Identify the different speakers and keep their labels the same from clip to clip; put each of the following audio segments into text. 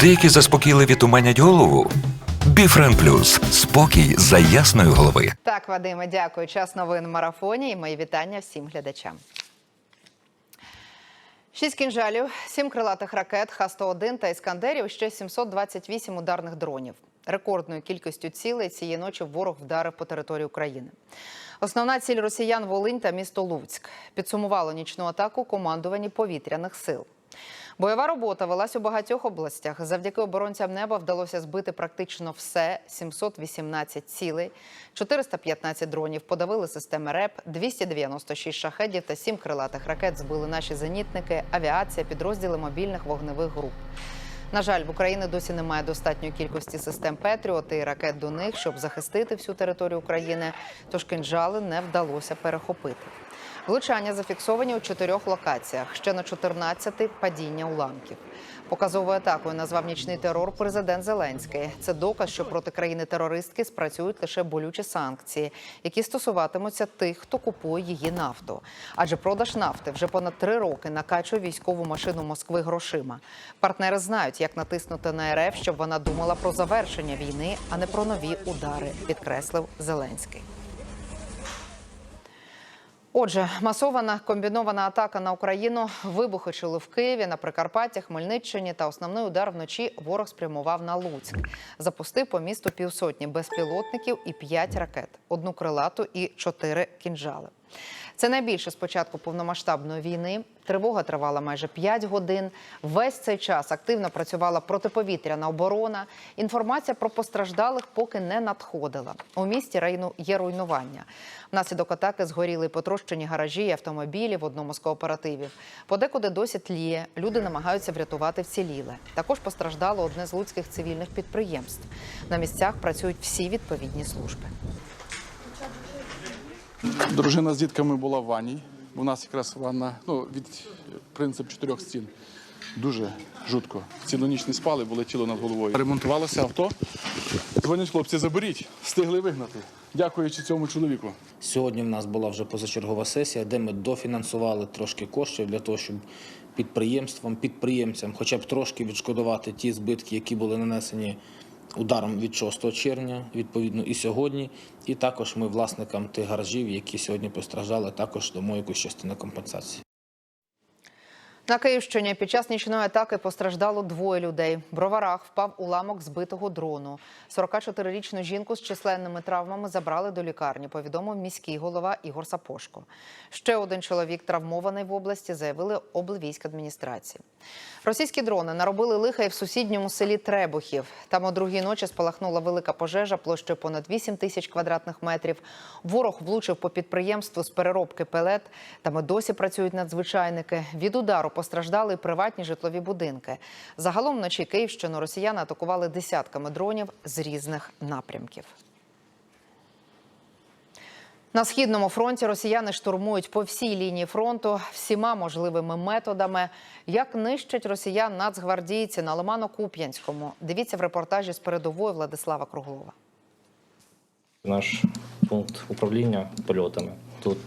Speaker 1: Деякі заспокійливі туманять голову. Біфрен Плюс спокій за ясної голови.
Speaker 2: Так, Вадиме, дякую. Час новин в марафоні і мої вітання всім глядачам. Шість кінжалів, сім крилатих ракет, Х-101 та іскандерів, ще 728 ударних дронів. Рекордною кількістю цілей цієї ночі ворог вдарив по території України. Основна ціль росіян Волинь та місто Луцьк. Підсумувало нічну атаку командуванні повітряних сил. Бойова робота велась у багатьох областях. Завдяки оборонцям неба вдалося збити практично все 718 цілей, 415 дронів подавили системи РЕП, 296 шахедів та 7 крилатих ракет збили наші зенітники, авіація, підрозділи мобільних вогневих груп. На жаль, в Україні досі немає достатньої кількості систем Петріот і ракет до них, щоб захистити всю територію України. Тож кинжали не вдалося перехопити. Влучання зафіксовані у чотирьох локаціях. Ще на 14 – падіння уламків. Показовою атакою назвав нічний терор президент Зеленський. Це доказ, що проти країни-терористки спрацюють лише болючі санкції, які стосуватимуться тих, хто купує її нафту. Адже продаж нафти вже понад три роки накачує військову машину Москви грошима. Партнери знають, як натиснути на РФ, щоб вона думала про завершення війни, а не про нові удари, підкреслив Зеленський. Отже, масована комбінована атака на Україну вибухи чули в Києві, на Прикарпатті, Хмельниччині та основний удар вночі ворог спрямував на Луцьк. Запустив по місту півсотні безпілотників і п'ять ракет, одну крилату і чотири кінжали. Це найбільше з початку повномасштабної війни. Тривога тривала майже 5 годин. Весь цей час активно працювала протиповітряна оборона. Інформація про постраждалих поки не надходила. У місті району є руйнування. Внаслідок атаки згоріли потрощені гаражі і автомобілі в одному з кооперативів. Подекуди досі тліє. Люди намагаються врятувати вціліле. Також постраждало одне з луцьких цивільних підприємств. На місцях працюють всі відповідні служби.
Speaker 3: Дружина з дітками була в ванні. У нас якраз ванна, ну, від принцип чотирьох стін. Дуже жутко. Цілу ніч не спали, було тіло над головою. Ремонтувалося авто. Дзвонять хлопці, заберіть, встигли вигнати. Дякуючи цьому чоловіку.
Speaker 4: Сьогодні в нас була вже позачергова сесія, де ми дофінансували трошки коштів для того, щоб підприємствам, підприємцям, хоча б трошки відшкодувати ті збитки, які були нанесені ударом від 6 червня, відповідно, і сьогодні. І також ми власникам тих гаражів, які сьогодні постраждали, також дамо якусь частину компенсації.
Speaker 2: На Київщині під час нічної атаки постраждало двоє людей. В броварах впав уламок збитого дрону. 44-річну жінку з численними травмами забрали до лікарні. Повідомив міський голова Ігор Сапошко. Ще один чоловік травмований в області, заявили облвійськадміністрації. Російські дрони наробили лиха і в сусідньому селі Требухів. Там о другій ночі спалахнула велика пожежа площею понад 8 тисяч квадратних метрів. Ворог влучив по підприємству з переробки пелет. Там і досі працюють надзвичайники. Від удару постраждали приватні житлові будинки. Загалом вночі Київщину росіяни атакували десятками дронів з різних напрямків. На східному фронті росіяни штурмують по всій лінії фронту всіма можливими методами. Як нищать росіян нацгвардійці на Лимано-Куп'янському? Дивіться в репортажі з передової Владислава Круглова.
Speaker 5: Наш пункт управління польотами. Тут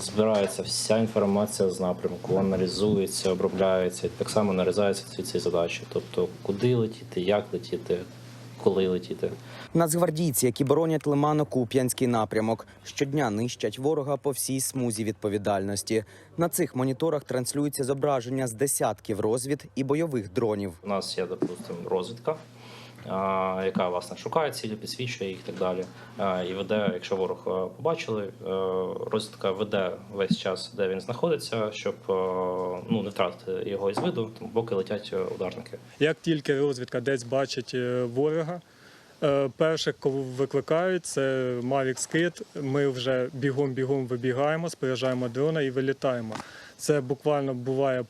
Speaker 5: збирається вся інформація з напрямку, аналізується, обробляється, і так само нарізаються всі ці задачі. Тобто, куди летіти, як летіти, коли летіти.
Speaker 6: Нацгвардійці, які боронять Лимано-Куп'янський напрямок, щодня нищать ворога по всій смузі відповідальності. На цих моніторах транслюється зображення з десятків розвід і бойових дронів.
Speaker 5: У нас є, допустимо, розвідка, яка власне шукає цілі, підсвічує їх і так далі. І веде, якщо ворог е, побачили, е, розвідка веде весь час, де він знаходиться, щоб е, ну не втратити його із виду, тому поки летять ударники.
Speaker 7: Як тільки розвідка десь бачить ворога, перше, кого викликають, це Mavic Скид. Ми вже бігом-бігом вибігаємо, споряджаємо дрона і вилітаємо. Це буквально буває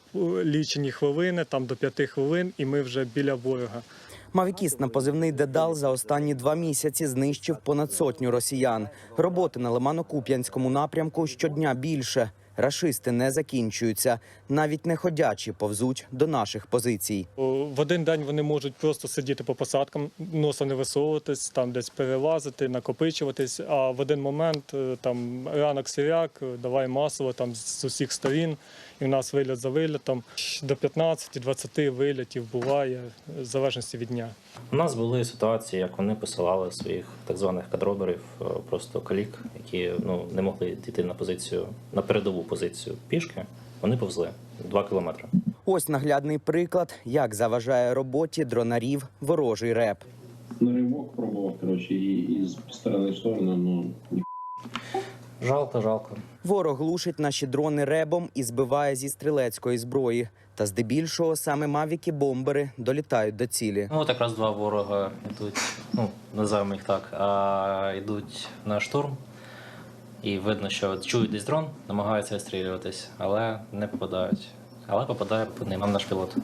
Speaker 7: лічені хвилини, там до п'яти хвилин, і ми вже біля ворога.
Speaker 6: Мавікіст на позивний Дедал за останні два місяці знищив понад сотню росіян. Роботи на Лимано-Куп'янському напрямку щодня більше. Рашисти не закінчуються, навіть не ходячі повзуть до наших позицій.
Speaker 7: В один день вони можуть просто сидіти по посадкам, носом не висовуватись, там десь перелазити, накопичуватись. А в один момент е, там ранок сіряк, давай масово там з усіх сторін. І у нас виліт за вилітом до 15-20 вилітів буває, в залежності від дня.
Speaker 5: У нас були ситуації, як вони посилали своїх так званих кадроберів, е, просто калік, які ну не могли дійти на позицію на передову позицію пішки. Вони повзли 2 кілометри.
Speaker 6: Ось наглядний приклад, як заважає роботі дронарів ворожий реп.
Speaker 8: на ривок пробував, коротше, і, і з сторони в сторону, ну ні.
Speaker 5: Жалко, жалко.
Speaker 6: Ворог глушить наші дрони ребом і збиває зі стрілецької зброї. Та здебільшого саме мавіки-бомбери долітають до цілі.
Speaker 5: Ну от якраз два ворога йдуть, ну називаємо їх так, а йдуть на штурм. І видно, що чують десь дрон, намагаються вистрілюватись, але не попадають. Але попадає по ним наш пілот.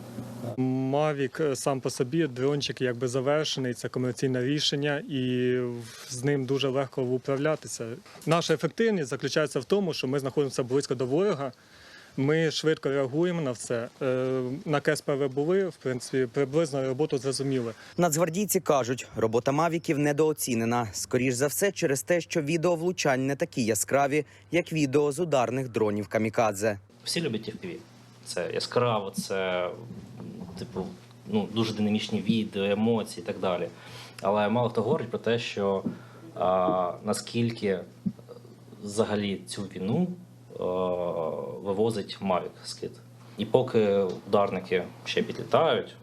Speaker 7: Мавік е, сам по собі дрончик якби завершений, це комерційне рішення, і з ним дуже легко управлятися. Наша ефективність заключається в тому, що ми знаходимося близько до ворога. Ми швидко реагуємо на все. Е, На КСПВ були, в принципі, приблизно роботу зрозуміли.
Speaker 6: Нацгвардійці кажуть, робота мавіків недооцінена. Скоріш за все, через те, що відео влучань не такі яскраві, як відео з ударних дронів камікадзе.
Speaker 5: Всі люблять FPV. Це яскраво, це типу ну, дуже динамічні відео, емоції і так далі. Але мало хто говорить про те, що а, наскільки взагалі цю війну а, вивозить Mavic скид. І поки ударники ще підлітають,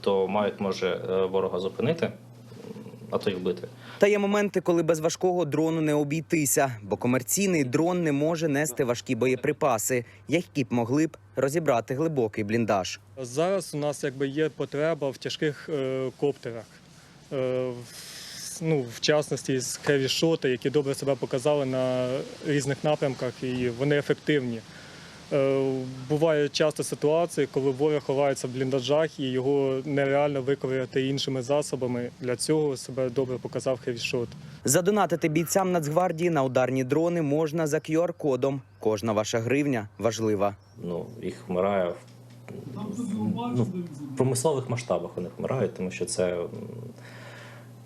Speaker 5: то Mavic може е, ворога зупинити, а то й вбити.
Speaker 6: Та є моменти, коли без важкого дрону не обійтися, бо комерційний дрон не може нести важкі боєприпаси, які б могли б розібрати глибокий бліндаж.
Speaker 7: Зараз у нас якби є потреба в тяжких е, коптерах. Е, ну, в частності з хевішоти, які добре себе показали на різних напрямках, і вони ефективні. Е, бувають часто ситуації, коли ворог ховається в бліндажах і його нереально виковиряти іншими засобами. Для цього себе добре показав хевішот.
Speaker 6: Задонатити бійцям Нацгвардії на ударні дрони можна за QR-кодом. Кожна ваша гривня важлива.
Speaker 5: ну, їх вмирає ну, в промислових масштабах вони вмирають, тому що це.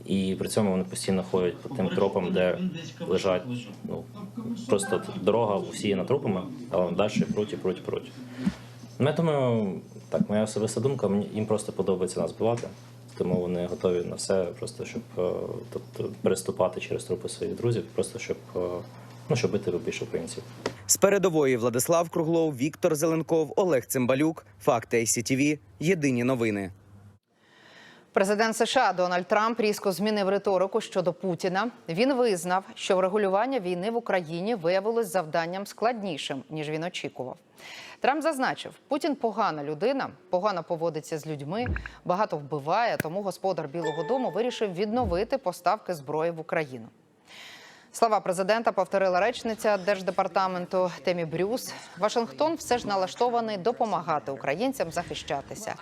Speaker 5: І при цьому вони постійно ходять по тим тропам, де лежать ну, просто дорога усіяна трупами, але далі пруть і пруть, пруть. Ну, я думаю, так, моя особиста думка, їм просто подобається нас бивати, тому вони готові на все, просто щоб е, тобто, переступати через трупи своїх друзів, просто щоб, е, ну, щоб бити більше українців.
Speaker 6: З передової Владислав Круглов, Віктор Зеленков, Олег Цимбалюк. Факти ICTV. Єдині новини.
Speaker 2: Президент США Дональд Трамп різко змінив риторику щодо Путіна. Він визнав, що врегулювання війни в Україні виявилось завданням складнішим ніж він очікував. Трамп зазначив, Путін погана людина, погано поводиться з людьми, багато вбиває. Тому господар Білого Дому вирішив відновити поставки зброї в Україну. Слова президента повторила речниця держдепартаменту Темі Брюс. Вашингтон все ж налаштований допомагати українцям захищатися.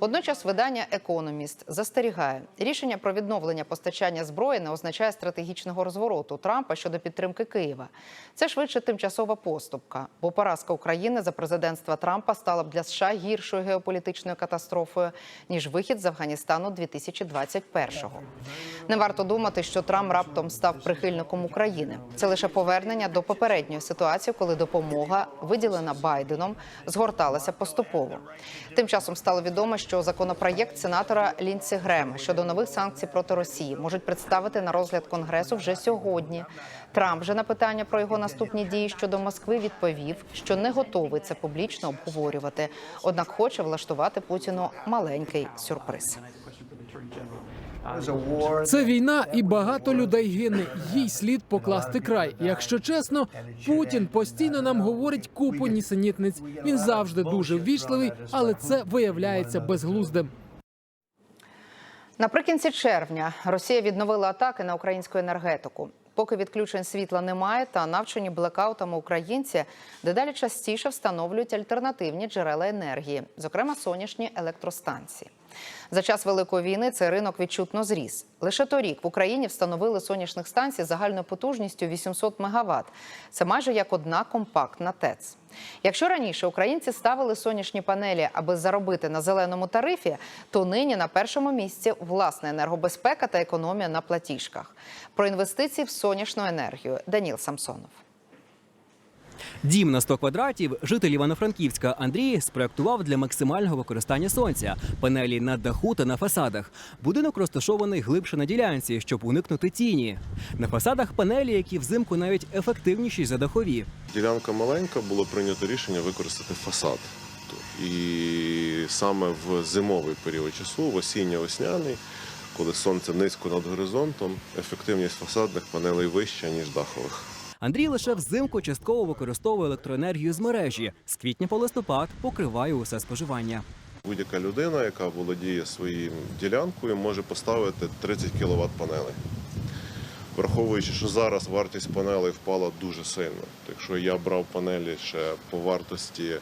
Speaker 2: Водночас видання Економіст застерігає, рішення про відновлення постачання зброї не означає стратегічного розвороту Трампа щодо підтримки Києва. Це швидше тимчасова поступка, бо поразка України за президентства Трампа стала б для США гіршою геополітичною катастрофою ніж вихід з Афганістану 2021-го. Не варто думати, що Трамп раптом став прихильником України. Це лише повернення до попередньої ситуації, коли допомога, виділена Байденом, згорталася поступово. Тим часом стало відомо, що законопроєкт сенатора Лінсі Грема щодо нових санкцій проти Росії можуть представити на розгляд конгресу вже сьогодні. Трамп же на питання про його наступні дії щодо Москви відповів, що не готовий це публічно обговорювати однак хоче влаштувати Путіну маленький сюрприз.
Speaker 9: Це війна, і багато людей гине. Їй слід покласти край. Якщо чесно, Путін постійно нам говорить купу нісенітниць. Він завжди дуже ввічливий, але це виявляється безглуздим.
Speaker 2: Наприкінці червня Росія відновила атаки на українську енергетику. Поки відключень світла немає та навчені блекаутами українці дедалі частіше встановлюють альтернативні джерела енергії, зокрема сонячні електростанції. За час великої війни цей ринок відчутно зріс. Лише торік в Україні встановили сонячних станцій загальною потужністю 800 МВт. Це майже як одна компактна ТЕЦ. Якщо раніше українці ставили сонячні панелі, аби заробити на зеленому тарифі, то нині на першому місці власна енергобезпека та економія на платіжках. Про інвестиції в сонячну енергію Даніл Самсонов.
Speaker 10: Дім на 100 квадратів житель Івано-Франківська Андрій спроектував для максимального використання сонця, панелі на даху та на фасадах. Будинок розташований глибше на ділянці, щоб уникнути тіні. На фасадах панелі, які взимку навіть ефективніші за дахові.
Speaker 11: Ділянка маленька, було прийнято рішення використати фасад. І саме в зимовий період часу, в осінньо-осняний, коли сонце низько над горизонтом, ефективність фасадних панелей вища, ніж дахових.
Speaker 10: Андрій лише взимку частково використовує електроенергію з мережі. З квітня по листопад покриває усе споживання.
Speaker 11: Будь-яка людина, яка володіє своїм ділянкою, може поставити 30 кВт панелей. Враховуючи, що зараз вартість панелей впала дуже сильно. Якщо я брав панелі ще по вартості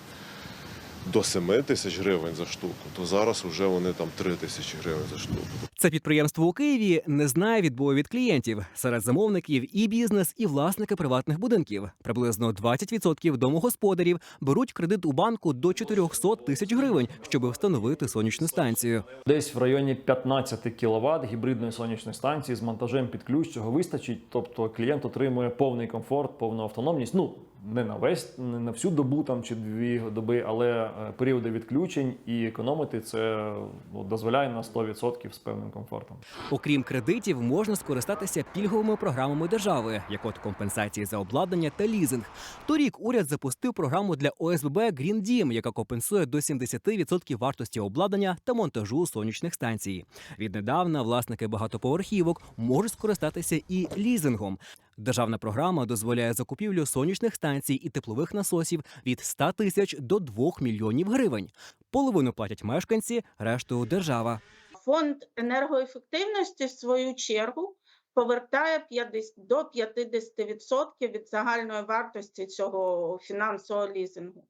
Speaker 11: до 7 тисяч гривень за штуку, то зараз вже вони там 3 тисячі гривень за штуку.
Speaker 10: Це підприємство у Києві не знає відбою від клієнтів. Серед замовників і бізнес, і власники приватних будинків. Приблизно 20% домогосподарів беруть кредит у банку до 400 тисяч гривень, щоб встановити сонячну станцію.
Speaker 12: Десь в районі 15 кВт гібридної сонячної станції з монтажем під ключ цього вистачить. Тобто клієнт отримує повний комфорт, повну автономність. Ну не на весь, не на всю добу там чи дві доби, але е, періоди відключень і економити це ну, дозволяє на 100% з певним комфортом.
Speaker 10: Окрім кредитів, можна скористатися пільговими програмами держави, як от компенсації за обладнання та лізинг. Торік уряд запустив програму для ОСББ Green Dім, яка компенсує до 70% вартості обладнання та монтажу сонячних станцій. Віднедавна власники багатоповерхівок можуть скористатися і лізингом. Державна програма дозволяє закупівлю сонячних станцій і теплових насосів від 100 тисяч до 2 мільйонів гривень. Половину платять мешканці, решту держава.
Speaker 13: Фонд енергоефективності, в свою чергу, повертає 50 до 50% від загальної вартості цього фінансового лізингу.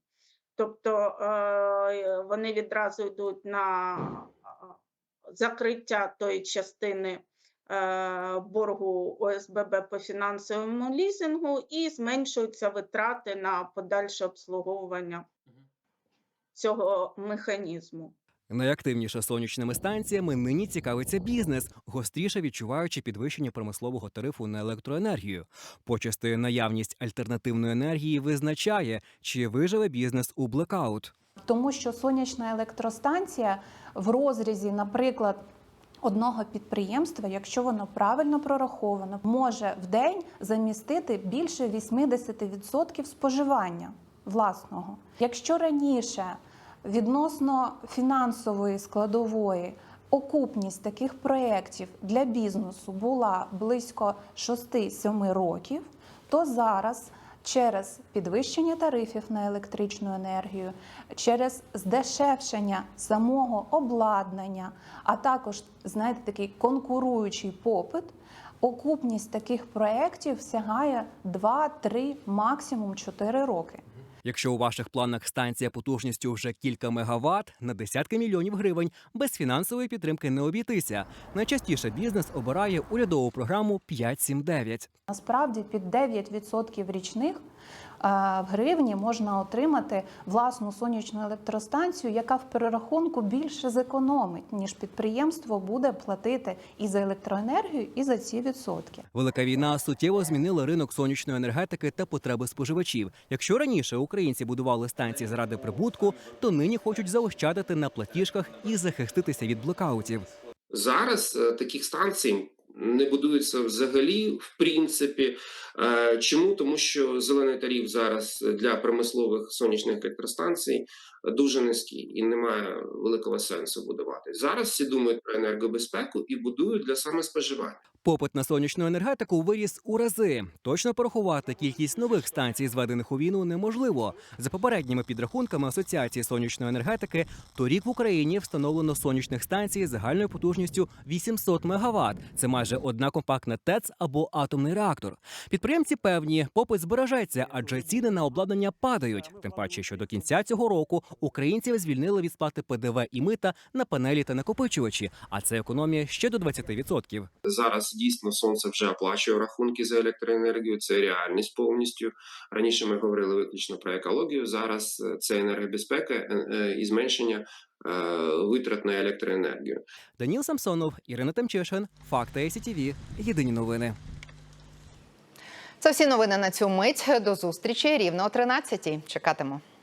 Speaker 13: Тобто е, вони відразу йдуть на е, закриття тої частини е, боргу ОСББ по фінансовому лізингу і зменшуються витрати на подальше обслуговування цього механізму.
Speaker 10: Найактивніше сонячними станціями нині цікавиться бізнес, гостріше відчуваючи підвищення промислового тарифу на електроенергію. Почасти наявність альтернативної енергії визначає, чи виживе бізнес у блекаут.
Speaker 14: Тому що сонячна електростанція в розрізі, наприклад, одного підприємства, якщо воно правильно прораховано, може в день замістити більше 80% споживання власного. Якщо раніше відносно фінансової складової окупність таких проєктів для бізнесу була близько 6-7 років, то зараз через підвищення тарифів на електричну енергію, через здешевшення самого обладнання, а також, знаєте, такий конкуруючий попит, окупність таких проєктів сягає 2-3, максимум 4 роки.
Speaker 10: Якщо у ваших планах станція потужністю вже кілька мегаватт на десятки мільйонів гривень, без фінансової підтримки не обійтися. Найчастіше бізнес обирає урядову програму 5-7-9.
Speaker 14: Насправді під 9% річних в гривні можна отримати власну сонячну електростанцію, яка в перерахунку більше зекономить, ніж підприємство буде платити і за електроенергію, і за ці відсотки.
Speaker 10: Велика війна суттєво змінила ринок сонячної енергетики та потреби споживачів. Якщо раніше українці будували станції заради прибутку, то нині хочуть заощадити на платіжках і захиститися від блокаутів.
Speaker 15: Зараз е, таких станцій не будується взагалі, в принципі. Е, Чому? Тому що зелений тариф зараз для промислових сонячних електростанцій дуже низький і немає великого сенсу будувати. Зараз всі думають про енергобезпеку і будують для самоспоживання.
Speaker 10: Попит на сонячну енергетику виріс у рази. Точно порахувати кількість нових станцій, зведених у війну, неможливо. За попередніми підрахунками Асоціації сонячної енергетики, торік в Україні встановлено сонячних станцій загальною потужністю 800 МВт. Це майже одна компактна ТЕЦ або атомний реактор. Підприємці певні, попит збережеться, адже ціни на обладнання падають. Тим паче, що до кінця цього року українців звільнили від сплати ПДВ і мита на панелі та накопичувачі, а це економія ще до 20%.
Speaker 15: Зараз дійсно сонце вже оплачує рахунки за електроенергію. Це реальність повністю. Раніше ми говорили виключно про екологію. Зараз е, це енергобезпека е, е, і зменшення витрат на електроенергію.
Speaker 10: Даніл Самсонов, Ірина Темчишин, Факти СІТВ. Єдині новини.
Speaker 2: Це всі новини на цю мить. До зустрічі рівно о 13-й. Чекатиму.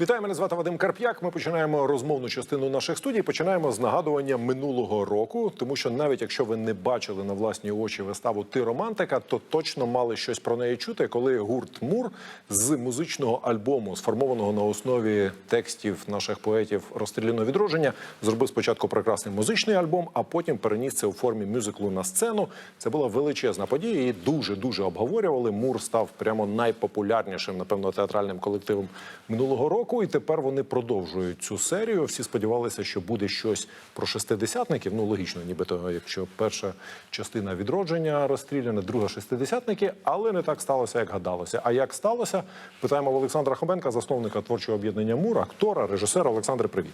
Speaker 16: Вітаю, мене звати Вадим Карп'як. Ми починаємо розмовну частину наших студій. Починаємо з нагадування минулого року, тому що навіть якщо ви не бачили на власні очі виставу Ти романтика, то точно мали щось про неї чути, коли гурт Мур з музичного альбому, сформованого на основі текстів наших поетів розстріляного відродження, зробив спочатку прекрасний музичний альбом, а потім переніс це у формі мюзиклу на сцену. Це була величезна подія. Її дуже дуже обговорювали. Мур став прямо найпопулярнішим, напевно, театральним колективом минулого року. І тепер вони продовжують цю серію. Всі сподівалися, що буде щось про шестидесятників. Ну логічно, нібито, якщо перша частина відродження розстріляна, друга шестидесятники, але не так сталося, як гадалося. А як сталося? Питаємо в Олександра Хобенка, засновника творчого об'єднання Мур, актора, режисера. Олександре, привіт.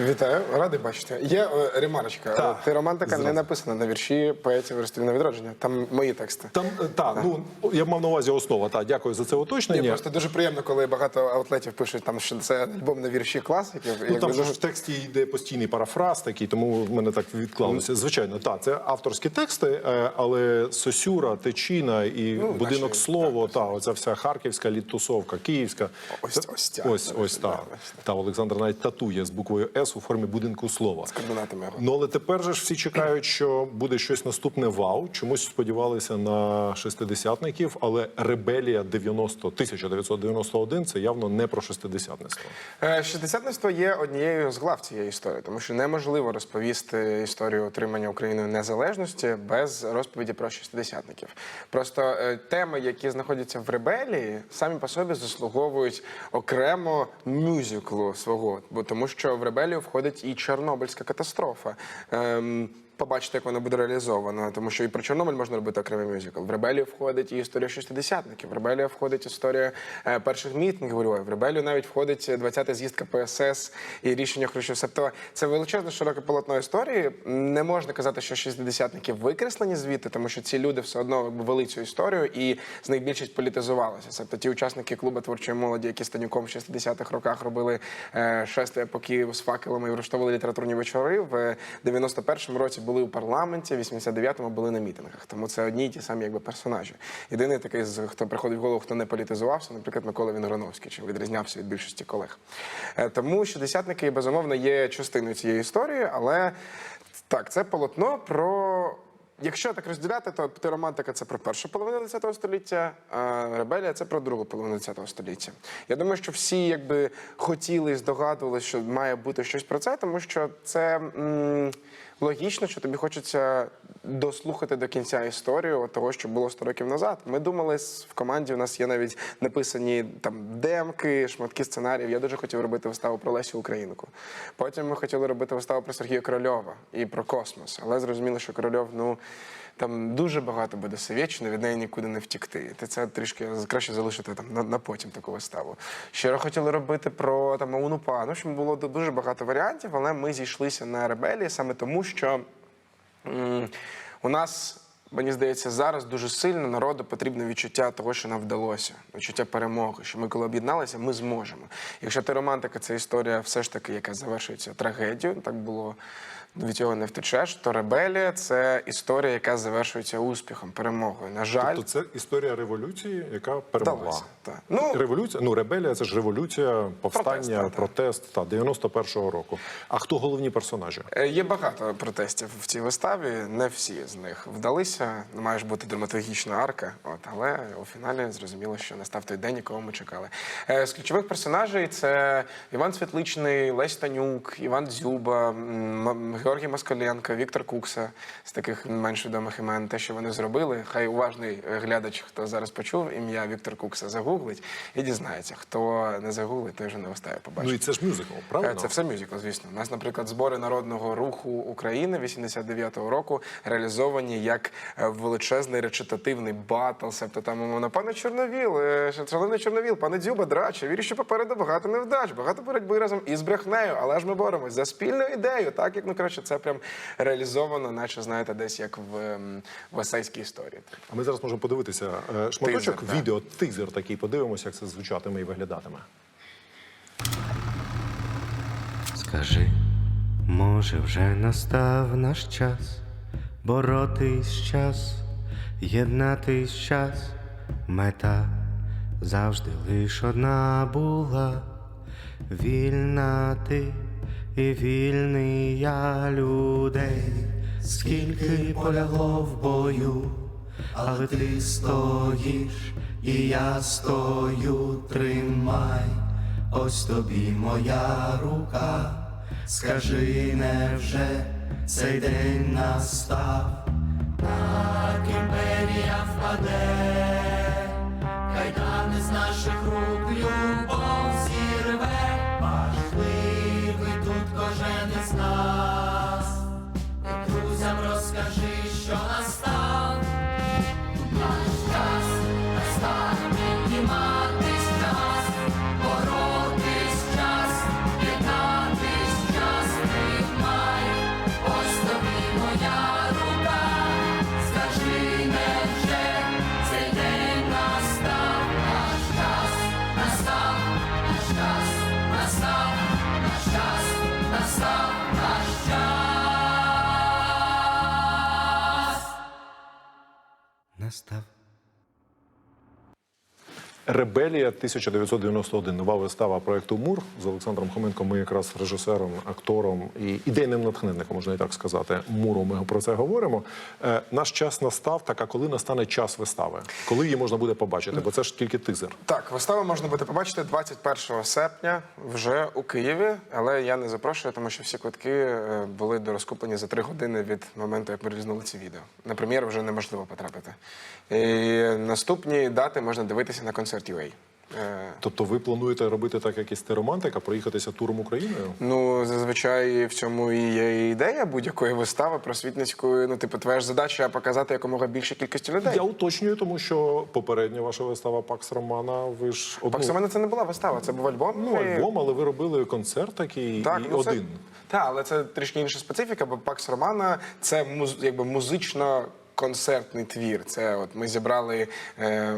Speaker 17: Вітаю, радий бачити. Є е, ремарочка.
Speaker 16: Так.
Speaker 17: Ти романтика не написана на вірші поетів розстрільного відродження. Там мої тексти.
Speaker 16: Там так, ну я мав на увазі основа. Так, дякую за це уточнення.
Speaker 17: просто дуже приємно, коли багато аутлетів пишуть там, що це альбом на вірші класиків.
Speaker 16: Ну, там
Speaker 17: дуже-
Speaker 16: ж в тексті йде постійний парафраз такий, тому в мене так відклалося. Звичайно, так, це авторські тексти, е, але Сосюра, Течіна і
Speaker 17: Ну,
Speaker 16: будинок
Speaker 17: наші,
Speaker 16: слово, та оця вся харківська літтусовка, київська.
Speaker 17: Ось- ось ця,
Speaker 16: ось, ось
Speaker 17: да,
Speaker 16: та. Та Олександр навіть татує з буквою С у формі будинку слова.
Speaker 17: з його.
Speaker 16: Ну але тепер же ж всі чекають, що буде щось наступне вау. Чомусь сподівалися на шестидесятників, але ребелія 90 1991 – це явно не про шестидесятництво.
Speaker 17: Е, Шістдесятництво є однією з глав цієї історії, тому що неможливо розповісти історію отримання Україною незалежності без розповіді про шістдесятників. Просто е, теми, які знаходяться в ребелії, самі по собі заслуговують окремо мюзиклу свого, бо тому що в ребелію входить і Чорнобильська катастрофа. Ем, Побачите, як воно буде реалізовано, тому що і про Чорнобиль можна робити окремий мюзикл. В ребелію входить і історія шістдесятників. В ребелію входить історія е, перших мітингів. В ребелію навіть входить 20-та з'їздка ПСС і рішення Хрущов. Тобто це величезне широке полотно історії. Не можна казати, що шістдесятники викреслені звідти, тому що ці люди все одно вели цю історію, і з них більшість політизувалася. Тобто ті учасники клубу творчої молоді, які станюком в 60-х роках робили е, шествия по з факелами і влаштовували літературні вечори. В 91-му році були у парламенті, в 89-му були на мітингах. Тому це одні й ті самі якби персонажі. Єдиний такий, хто приходить в голову, хто не політизувався, наприклад, Микола Вінграновський, чим відрізнявся від більшості колег. Тому Тому шістдесятники, безумовно, є частиною цієї історії, але так, це полотно про. Якщо так розділяти, то романтика це про першу половину ХХ століття, а ребелія це про другу половину ХХ століття. Я думаю, що всі якби хотіли і здогадувалися, що має бути щось про це, тому що це м, логічно, що тобі хочеться дослухати до кінця історію того, що було 100 років назад. Ми думали в команді. У нас є навіть написані там демки, шматки сценаріїв. Я дуже хотів робити виставу про Лесю Українку. Потім ми хотіли робити виставу про Сергія Корольова і про космос. Але зрозуміло, що Корольов, ну там дуже багато буде совєтчини, від неї нікуди не втікти. Ти це трішки краще залишити там на, на потім таку виставу. Щиро хотіли робити про там ОУН-УПА. Ну, общем, було дуже багато варіантів, але ми зійшлися на ребелії саме тому, що у нас. Мені здається, зараз дуже сильно народу потрібне відчуття того, що нам вдалося, відчуття перемоги. Що ми, коли об'єдналися, ми зможемо. Якщо ти романтика, це історія, все ж таки, яка завершується трагедією. Так було від цього не втечеш. То ребелія це історія, яка завершується успіхом, перемогою. На жаль,
Speaker 16: Тобто це історія революції, яка перемогла.
Speaker 17: Вдалося, так. Ну,
Speaker 16: революція, ну ребелія це ж революція, повстання,
Speaker 17: Протест,
Speaker 16: протест, та 91-го року. А хто головні персонажі?
Speaker 17: Е, Є багато протестів в цій виставі. Не всі з них вдалися. Має ж бути драматургічна арка. От але у фіналі зрозуміло, що настав той день, якого ми чекали. Е, З ключових персонажей це Іван Світличний, Лесь Танюк, Іван Дзюба, Георгій Москаленко, Віктор Кукса з таких менш відомих імен. Те, що вони зробили, хай уважний е, глядач, хто зараз почув ім'я Віктор Кукса, загуглить і дізнається. Хто не загуглить, той вже не виставі побачить.
Speaker 16: Ну і це ж мюзикл, правильно?
Speaker 17: Е, Це все мюзикл, звісно. У нас, наприклад, збори народного руху України 89-го року реалізовані як е, величезний речитативний батл. Себто там мовно, пане Чорновіл, шалений Чорновіл, пане Дзюба, драче, вірю, що попереду багато невдач, багато боротьби разом із брехнею, але ж ми боремось за спільну ідею, так як ну краще коротше, це прям реалізовано, наче знаєте, десь як в, ем, в есейській історії.
Speaker 16: А ми зараз можемо подивитися е, шматочок
Speaker 17: Тизер, так.
Speaker 16: відео, тизер такий. Подивимося, як це звучатиме і виглядатиме.
Speaker 18: Скажи, може, вже настав наш час боротись час, єднатись час, мета завжди лиш одна була. Вільна ти і вільний я людей, скільки полягло в бою, але ти стоїш, і я стою, тримай, ось тобі моя рука. Скажи, невже цей день настав, так імперія впаде,
Speaker 16: Ребелія 1991. Нова вистава проекту Мур з Олександром Хоменком. Ми якраз режисером, актором і ідейним натхненником, можна і так сказати. Муру. Ми про це говоримо. Е, наш час настав. Так а коли настане час вистави? Коли її можна буде побачити? Бо це ж тільки тизер.
Speaker 17: Так, виставу можна буде побачити 21 серпня вже у Києві, але я не запрошую, тому що всі квитки е, були дорозкуплені за три години від моменту, як ми релізнули ці відео. На прем'єру вже неможливо потрапити. І наступні дати можна дивитися на концерті UA. Е,
Speaker 16: Тобто ви плануєте робити так, як і стереомантика, проїхатися туром Україною?
Speaker 17: Ну, зазвичай в цьому і є ідея будь-якої вистави просвітницької. Ну, типу, твоя ж задача показати якомога більше кількості людей.
Speaker 16: Я уточнюю, тому що попередня ваша вистава Пакс Романа. Ви ж одну...
Speaker 17: Пакс Романа це не була вистава, це був альбом.
Speaker 16: Ну, альбом, але ви робили концерт такий
Speaker 17: Так,
Speaker 16: і
Speaker 17: ну, це-
Speaker 16: один.
Speaker 17: Так, але це трішки інша специфіка, бо Пакс Романа це муз, якби музично. Концертний твір. Це от ми зібрали е,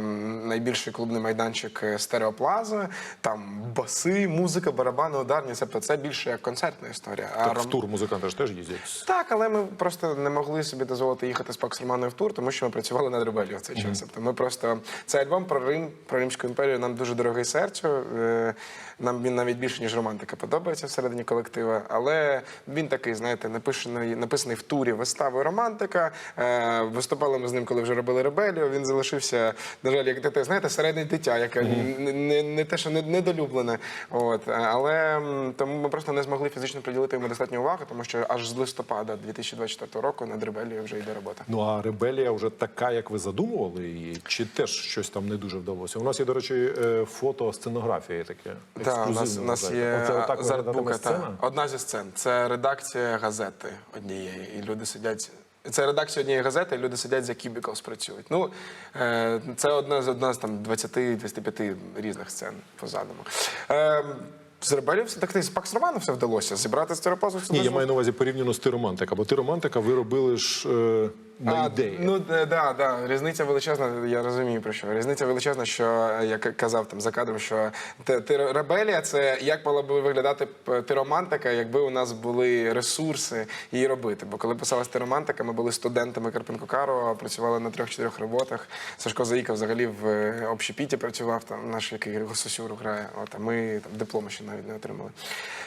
Speaker 17: найбільший клубний майданчик е, стереоплаза, там баси, музика, барабани, ударні. Тобто це більше як концертна історія.
Speaker 16: Так,
Speaker 17: Ром-
Speaker 16: в тур музиканти ж теж їздять.
Speaker 17: так, але ми просто не могли собі дозволити їхати з Пакс Романою в тур, тому що ми працювали над ребелією в цей час. Тобто ми просто цей альбом про Рим, про Римську імперію нам дуже дорогий серцю. Е, Нам він навіть більше, ніж романтика, подобається всередині колектива. Але він такий, знаєте, написаний, написаний в турі вистави романтика. Е, Виступали ми з ним, коли вже робили ребелію. Він залишився, на жаль, як дите, знаєте, середнє дитя, яке не, не, не те, що не- недолюблене. От але тому ми просто не змогли фізично приділити йому достатньо уваги, тому що аж з листопада 2024 року над ребелією вже йде робота.
Speaker 16: Ну а ребелія вже така, як ви задумували її, чи теж щось там не дуже вдалося? У нас є, до речі, е, фото сценографії таке.
Speaker 17: Так, у нас, у нас є
Speaker 16: Оце отак
Speaker 17: з артбука, та, одна зі сцен. Це редакція газети однієї. І люди сидять. Це редакція однієї газети, і люди сидять за Cubicles працюють. Ну, е, це одна з одна з там 20-25 різних сцен по задуму. Е, з ребелів так з Пакс Роману все вдалося. Зібрати стереопазу все
Speaker 16: Ні, я маю на увазі порівняно з тиромантика, бо тиромантика ви робили ж е, на
Speaker 17: А,
Speaker 16: ідеї.
Speaker 17: Ну да, да, да. Різниця величезна. Я розумію про що. Різниця величезна, що е, я казав там за кадром, що те- ти- ребелія це як мала би виглядати тиромантика, якби у нас були ресурси її робити. Бо коли писалась тиромантика, ми були студентами Карпенко Карова, працювали на трьох-чотирьох роботах. Сашко Заїка взагалі в е, общепіті працював, там наш який Сосюру грає. От а ми там дипломи ще навіть не отримали.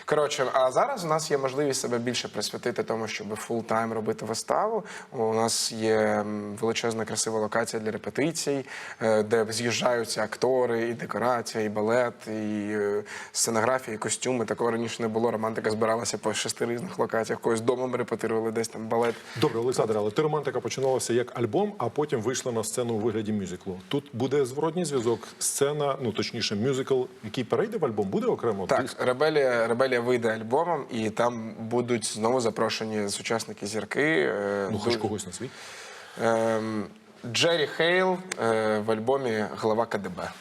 Speaker 17: Коротше, а зараз у нас є можливість себе більше присвятити тому, щоб фул-тайм робити виставу. У нас є величезна красива локація для репетицій, е, де з'їжджаються актори, і декорація, і балет, і е, сценографія, і костюми. Такого раніше не було. Романтика збиралася по шести різних локаціях. Когось домом репетирували, десь там балет.
Speaker 16: Добре, Олександр, але тиромантика починалася як альбом, а потім вийшла на сцену у вигляді мюзиклу. Тут буде зворотній зв'язок. Сцена, ну точніше, мюзикл, який перейде в альбом, буде окремо.
Speaker 17: Так, Ребелія, Ребелія вийде альбомом, і там будуть знову запрошені сучасники зірки. е,
Speaker 16: Ну, хоч когось на світ.
Speaker 17: Ем, Джері Хейл е, в альбомі Глава КДБ.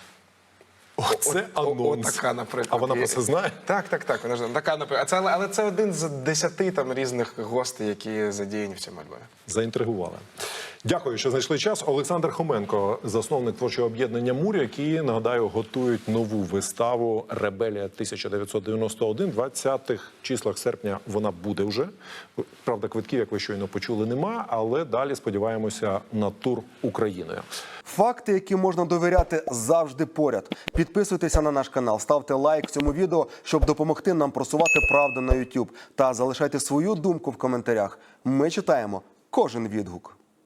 Speaker 16: Оце анонс.
Speaker 17: Отака, наприклад.
Speaker 16: А вона про це знає?
Speaker 17: Так, так, так. Вона ж така, наприклад. А це, але це один з десяти там різних гостей, які задіяні в цьому альбомі.
Speaker 16: Заінтригували. Дякую, що знайшли час. Олександр Хоменко, засновник творчого об'єднання Мур, які нагадаю готують нову виставу Ребелія 1991. 20-х числах серпня вона буде вже. Правда, квитків, як ви щойно почули, нема. Але далі сподіваємося на тур Україною.
Speaker 19: Факти, які можна довіряти, завжди поряд. Підписуйтеся на наш канал, ставте лайк цьому відео, щоб допомогти нам просувати правду на YouTube. Та залишайте свою думку в коментарях. Ми читаємо кожен відгук.